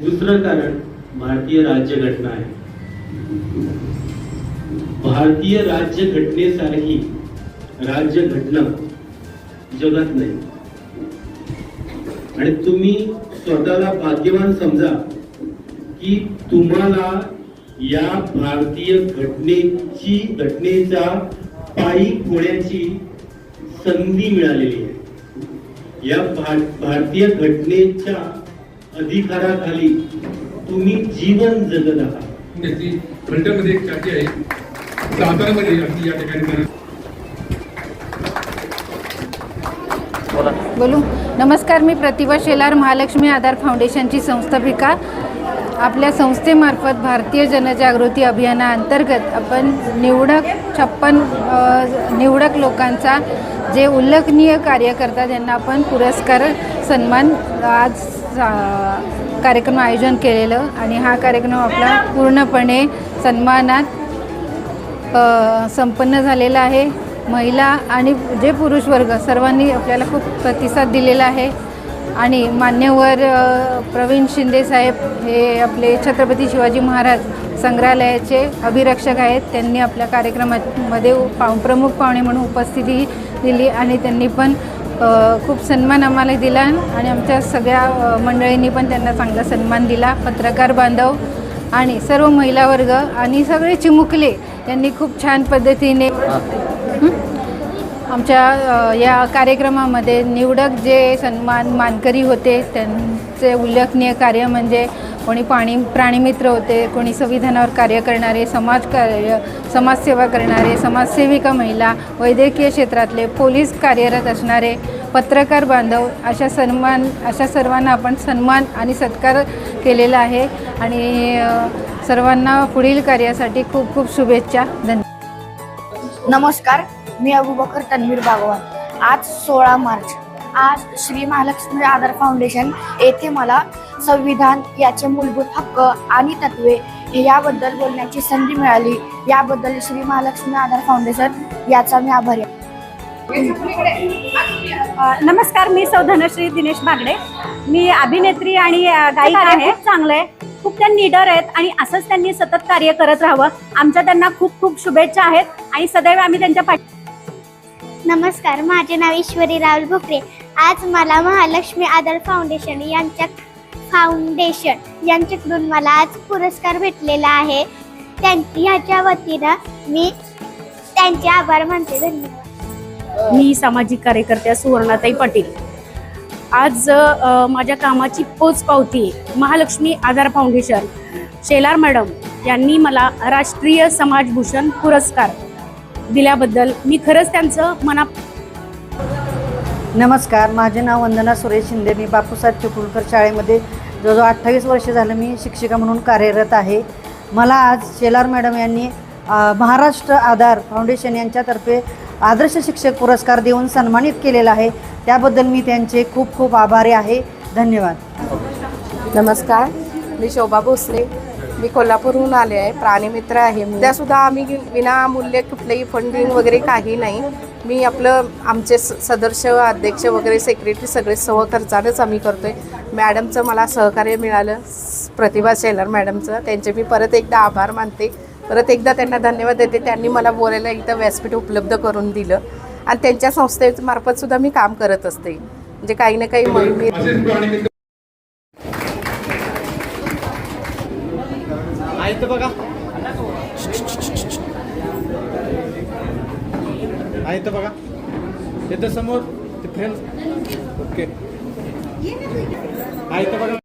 दुसरं कारण भारतीय राज्यघटना आहे. भारतीय राज्यघटनेसारखी राज्यघटना जगात नाही. आणि तुम्ही स्वतःला भाग्यवान समजा की तुम्हाला या भारतीय घटनेची घटनेचा पायी होण्याची संधी मिळालेली आहे. या भारतीय घटनेच्या अधिकाराखाली तुम्ही जीवन जगत आहात. त्याची एक चाकी आहे. सातारामध्ये अगदी या ठिकाणी बोलू. नमस्कार मी प्रतिभा शेलार महालक्ष्मी आधार फाउंडेशनची संस्थापिका आपल्या संस्थेमार्फत भारतीय जनजागृती अभियानाअंतर्गत आपण निवडक छप्पन निवडक लोकांचा जे उल्लेखनीय कार्य करतात त्यांना आपण पुरस्कार सन्मान आज कार्यक्रम आयोजन केलेलं आणि हा कार्यक्रम आपला पूर्णपणे सन्मानात संपन्न झालेला आहे. महिला आणि जे पुरुष वर्ग सर्वांनी आपल्याला खूप प्रतिसाद दिलेला आहे. आणि मान्यवर प्रवीण शिंदे साहेब हे आपले छत्रपती शिवाजी महाराज संग्रहालयाचे अभिरक्षक आहेत. त्यांनी आपल्या कार्यक्रमामध्ये पाव प्रमुख पाहुणे म्हणून उपस्थिती दिली आणि त्यांनी पण खूप सन्मान आम्हाला दिला आणि आमच्या सगळ्या मंडळींनी पण त्यांना चांगला सन्मान दिला. पत्रकार बांधव आणि सर्व महिला वर्ग आणि सगळे चिमुकले यांनी खूप छान पद्धतीने आमच्या या कार्यक्रमामध्ये निवडक जे सन्मान मानकरी होते त्यांचे उल्लेखनीय कार्य म्हणजे कोणी पाणी प्राणीमित्र होते कोणी संविधानावर कार्य करणारे समाजकार्य समाजसेवा करणारे समाजसेविका महिला वैद्यकीय क्षेत्रातले पोलीस कार्यरत असणारे पत्रकार बांधव अशा सन्मान अशा सर्वांना आपण सन्मान आणि सत्कार केलेला आहे. आणि सर्वांना पुढील कार्यासाठी खूप खूप शुभेच्छा. धन्यवाद नमस्कार मी अबुबकर तन्वीर बागवान. आज सोळा मार्च. आज श्री महालक्ष्मी आधार फाउंडेशन येथे मला संविधान याचे मूलभूत हक्क आणि तत्वे याबद्दल बोलण्याची संधी मिळाली. याबद्दल श्री महालक्ष्मी आधार फाउंडेशन याचा मी आभारी आहे. नमस्कार मी सौधनश्री दिनेश बागडे. मी अभिनेत्री आणि गायिका आहे. खूप चांगलं आहे. खूप त्या निडर आहेत आणि असंच त्यांनी सतत कार्य करत राहावं. आमच्या त्यांना खूप खूप शुभेच्छा आहेत आणि सदैव आम्ही त्यांच्या पाठी नमस्कार माझे नाव ईश्वरी राहुल भुकरे. आज मला महालक्ष्मी आदर फाउंडेशन यांच्या फाउंडेशन यांच्याकडून मला आज पुरस्कार भेटलेला आहे. त्यां ह्याच्या वतीनं मी त्यांचे आभार मानते. धन्यवाद. मी सामाजिक कार्यकर्त्या सुवर्णाताई पाटील. आज माझ्या कामाची पोच पावती महालक्ष्मी आधार फाउंडेशन शेलार मॅडम यांनी मला राष्ट्रीय समाजभूषण पुरस्कार दिल्याबद्दल मी खरंच त्यांचं मना नमस्कार माझे नाव वंदना सुरेश शिंदे. मी बापूसाहेब चिपळूणकर शाळेमध्ये जवळजवळ अठ्ठावीस वर्ष झालं मी शिक्षिका म्हणून कार्यरत आहे. मला आज शेलार मॅडम यांनी महाराष्ट्र आधार फाउंडेशन यांच्यातर्फे आदर्श शिक्षक पुरस्कार देऊन सन्मानित केलेला आहे. त्याबद्दल मी त्यांचे खूप खूप आभारी आहे. धन्यवाद. नमस्कार. मी शोभा भोसले. मी कोल्हापूरहून आले आहे प्राणीमित्र आहे मी. त्यासुद्धा आम्ही विनामूल्य कुठलंही फंडिंग वगैरे काही नाही. मी आपलं आमचे स- सदस्य अध्यक्ष वगैरे सेक्रेटरी सगळे सहखर्चानेच आम्ही करतोय. मॅडमचं मला सहकार्य मिळालं प्रतिभा शेलर मॅडमचं. त्यांचे मी परत एकदा आभार मानते. परत एकदा त्यांना धन्यवाद देते. त्यांनी मला बोलायला इथं व्यासपीठ उपलब्ध करून दिलं. आणि त्यांच्या संस्थेमार्फतसुद्धा मी काम करत असते. म्हणजे काही ना काही मी असेच प्राणी आहे तर बघा. आहे तर बघा. येतं समोर ते फ्रेंड ओके आहे बघा.